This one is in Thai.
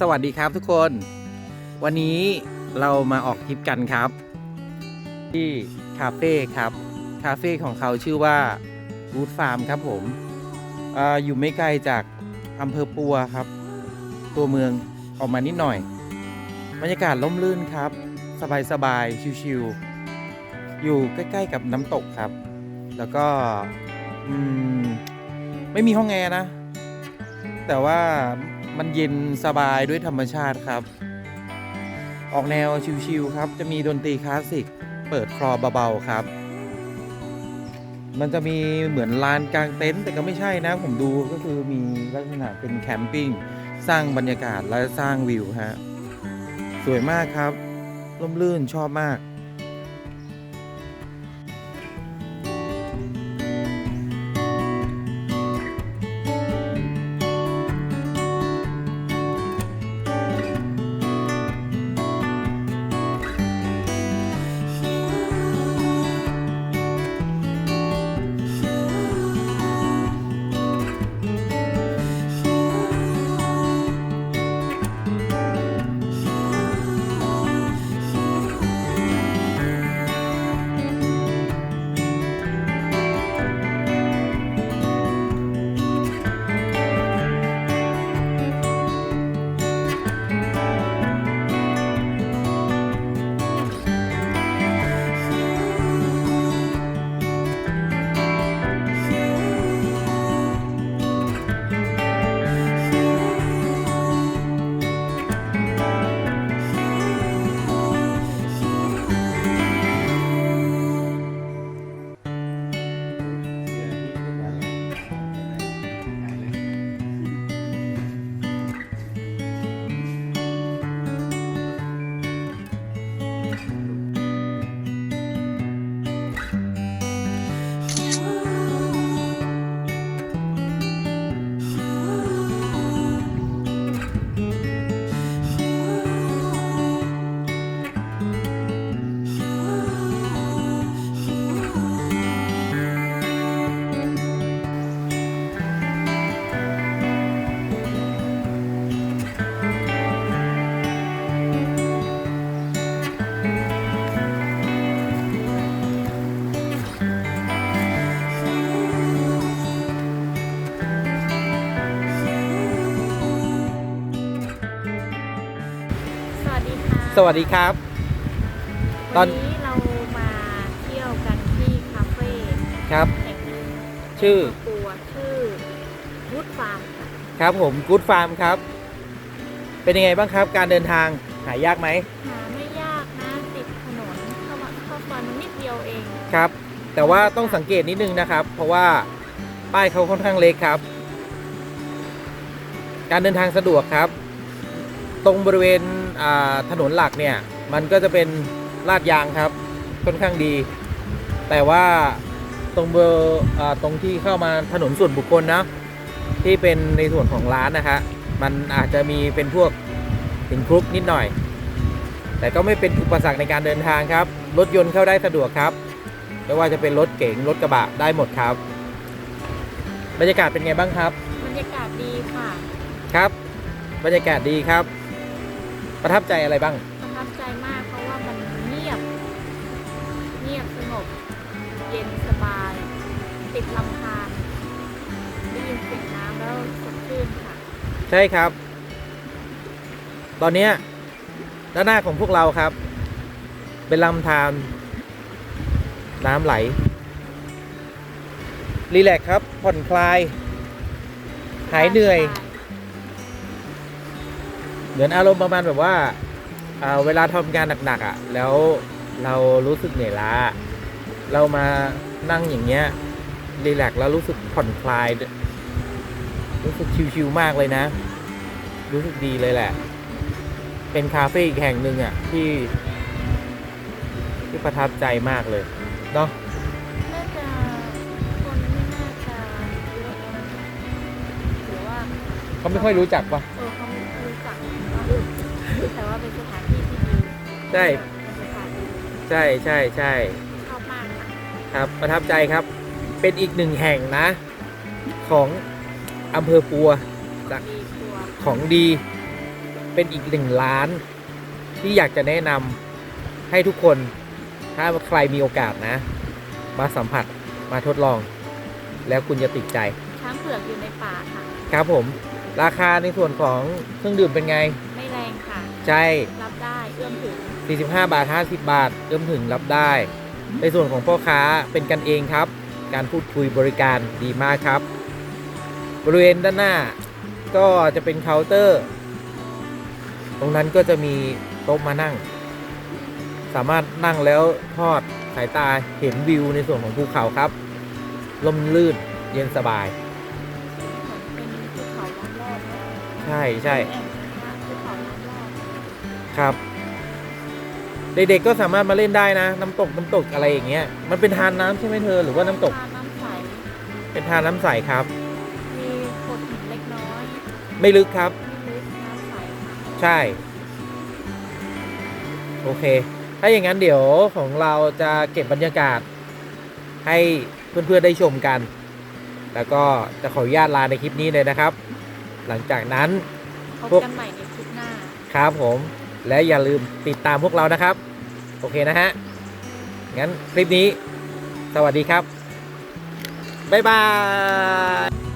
สวัสดีครับทุกคน วันนี้เรามาออกทริปกันครับ ที่คาเฟ่ครับ คาเฟ่ของเขาชื่อว่ารูทฟาร์มครับผมออยู่ไม่ไกลจากอำเภอปัวครับ ตัวเมืองออกมานิดหน่อย บรรยากาศร่มรื่นครับ สบายๆชิวๆอยู่ใกล้ๆกับน้ำตกครับ แล้วก็ไม่มีห้องแอร์นะ แต่ว่า มันเย็นสบายด้วยธรรมชาติครับ ออกแนวชิวๆครับ จะมีดนตรีคลาสสิก เปิดคลอเบาๆครับ มันจะมีเหมือนลานกลางเต็นท์แต่ก็ไม่ใช่นะ ผมดูก็คือมีลักษณะเป็นแคมปิ้งสร้างบรรยากาศและสร้างวิวฮะสวยมากครับร่มรื่นชอบมาก สดีค่ะสวัสดีครับตอนวันนี้เรามาเที่ยวกันที่คาเฟ่ครับ แห่งหนึ่งชื่อในตัวชื่อวูดฟาร์มค่ะครับผมกู๊ดฟาร์มครับ เป็นยังไงบ้างครับ การเดินทางหายากไหมหาไม่ยากนะติดถนนเข้ามาเข้าซอยมันนิดเดียวเองครับ แต่ว่าต้องสังเกตนิดนึงนะครับ เพราะว่าป้ายเขาค่อนข้างเล็กครับ การเดินทางสะดวกครับ ตรงบริเวณอ่าถนนหลักเนี่ยมันก็จะเป็นลาดยางครับค่อนข้างดี แต่ว่าตรงเบอร์อ่าตรงที่เข้ามาถนนส่วนบุคคลนะที่เป็นในส่วนของร้านนะคะมันอาจจะมีเป็นพวกถึงครุกนิดหน่อย แต่ก็ไม่เป็นอุปสรรคในการเดินทางครับ รถยนต์เข้าได้สะดวกครับไม่ว่าจะเป็นรถเก๋งรถกระบะได้หมดครับ บรรยากาศเป็นไงบ้างครับ บรรยากาศดีค่ะ ครับ บรรยากาศดีครับ ประทับใจอะไรบ้าง ประทับใจมากเพราะว่ามันเงียบ เงียบสงบ เย็นสบาย ติดลำธารได้ยินเสียงน้ำแล้วสดชื่นค่ะ ใช่ครับ ตอนเนี้ยด้านหน้าของพวกเราครับ เป็นลำธารน้ำไหล รีแลกซ์ครับ ผ่อนคลาย หายเหนื่อย เหมือนอารมณ์ประมาณแบบว่าอ่าเวลาทำงานหนักๆอะ แล้วเรารู้สึกเหนื่อยล้า เรามานั่งอย่างเงี้ยรีแลกซ์แล้วรู้สึกผ่อนคลาย รู้สึกชิวๆมากเลยนะ รู้สึกดีเลยแหละ เป็นคาเฟ่อีกแห่งหนึ่งอะที่ ที่ประทับใจมากเลยเนาะน่าจะคนไม่น่าจะเยอะนะหรือว่าเขาไม่ค่อยรู้จักปะ ใช่เป็นสถานที่ใช่ใช่ใช่ชอบมากค่ะครับประทับใจครับ เป็นอีกหนึ่งแห่งนะ ของอำเภอปัวจากดีตัวของดี เป็นอีกหนึ่งร้าน ที่อยากจะแนะนำให้ทุกคนถ้าใครมีโอกาสนะ มาสัมผัสมาทดลอง แล้วคุณจะติดใจ ช้างเผือกอยู่ในป่าค่ะ ครับผม ราคาในส่วนของเครื่องดื่มเป็นไง ไม่แรงค่ะ ใช่ รับได้เอื้อมถึง 45 บาท 50 บาทเอื้อมถึงรับได้ ในส่วนของพ่อค้าเป็นกันเองครับ การพูดคุยบริการดีมากครับ บริเวณด้านหน้าก็จะเป็นเคาน์เตอร์ ตรงนั้นก็จะมีโต๊ะมานั่ง สามารถนั่งแล้วทอดสายตาเห็นวิวในส่วนของภูเขาครับลมลื่นเย็นสบายเหมือนเป็นภูเขาล้อมรอบเนอะใช่ใช่แอ่งน้ำภูเขาล้อมรอบครับ เด็กๆก็สามารถมาเล่นได้นะ น้ำตกน้ำตกอะไรอย่างเงี้ยมันเป็นทานน้ำใช่ไหมเธอหรือว่าน้ำตกทานน้ำใส เป็นทานน้ำใสครับ มีโขดหินเล็กน้อยไม่ลึกครับไม่ลึกน้ำใสค่ะใช่ โอเค ถ้าอย่างนั้นเดี๋ยวของเราจะเก็บบรรยากาศ ให้เพื่อนๆได้ชมกัน แล้วก็จะขออนุญาตลาในคลิปนี้เลยนะครับ หลังจากนั้น พบพวกกันใหม่ในคลิปหน้า ครับผม และอย่าลืมติดตามพวกเรานะครับ โอเคนะฮะ งั้นคลิปนี้ สวัสดีครับ บ๊ายบาย